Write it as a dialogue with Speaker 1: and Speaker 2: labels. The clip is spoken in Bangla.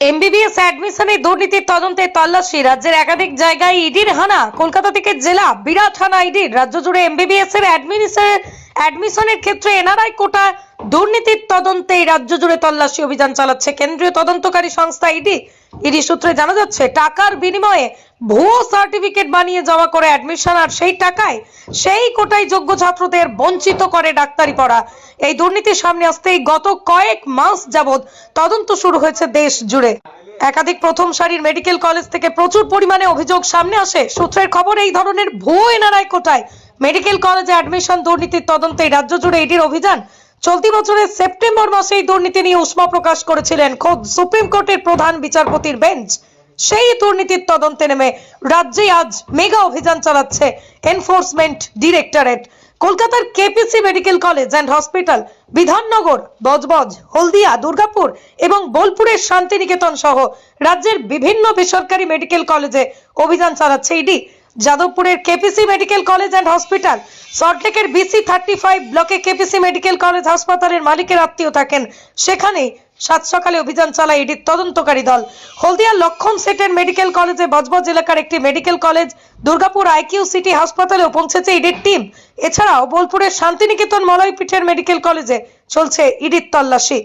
Speaker 1: এমবিবিএস অ্যাডমিশনে দুর্নীতির তদন্তে তল্লাশি। রাজ্যের একাধিক জায়গায় ইডির হানা। কলকাতা থেকে জেলা বিরাট হানা ইডির। রাজ্য জুড়ে এমবিবিএস এর অ্যাডমিশনের ক্ষেত্রে এনআরআই কোটা দুর্নীতির তদন্তে এই রাজ্য জুড়ে তল্লাশি অভিযান চালাচ্ছে কেন্দ্রীয় তদন্তকারী সংস্থা ইডি। ইডি সূত্রে জানা যাচ্ছে, টাকার বিনিময়ে ভুয়ো সার্টিফিকেট বানিয়ে জমা করে অ্যাডমিশন, আর সেই টাকায় সেই কোটায় যোগ্য ছাত্রদের বঞ্চিত করে ডাক্তারি পড়া। এই দুর্নীতির সামনে আসতেই গত কয়েক মাস যাবৎ তদন্ত শুরু হয়েছে দেশ জুড়ে। একাধিক প্রথম সারির মেডিকেল কলেজ থেকে প্রচুর পরিমাণে অভিযোগ সামনে আসে। সূত্রের খবর, এই ধরনের ভুয়ো এনআরআই কোটায় মেডিকেল কলেজে অ্যাডমিশন দুর্নীতির তদন্তে রাজ্য জুড়ে এটির অভিযান চলতি বছরের সেপ্টেম্বর মাসে এই দুর্নীতি নিয়ে উষ্মা প্রকাশ করেছিলেন খোদ সুপ্রিম কোর্টের প্রধান বিচারপতির বেঞ্চ। সেই দুর্নীতির তদন্তে নেমে রাজ্যে আজ মেগা অভিযান চালাচ্ছে এনফোর্সমেন্ট ডিরেক্টরেট। কলকাতার KPC medical college and hospital, Bidhannagar Budge Budge Haldia, Durgapur এবং বোলপুরের শান্তিনিকেতন সহ রাজ্যের বিভিন্ন বেসরকারি মেডিকেল কলেজে অভিযান চালাচ্ছে ED. যাদবপুরের KPC medical college and hospital সল্টলেকের বিসি থার্টি ফাইভ ব্লকে কেপিসি মেডিকেল কলেজ হাসপাতালের মালিকের আত্মীয় থাকেন। সেখানেই সাত সকালে অভিযান চালায় ইডির তদন্তকারী দল। হলদিয়ার লক্ষণ সেটের মেডিকেল কলেজে বজবজ এলাকার একটি medical college Durgapur IQ city হাসপাতালেও পৌঁছেছে ইডির টিম। এছাড়াও বোলপুরের শান্তিনিকেতন মলয়পীঠের মেডিকেল কলেজে চলছে ইডির তল্লাশি।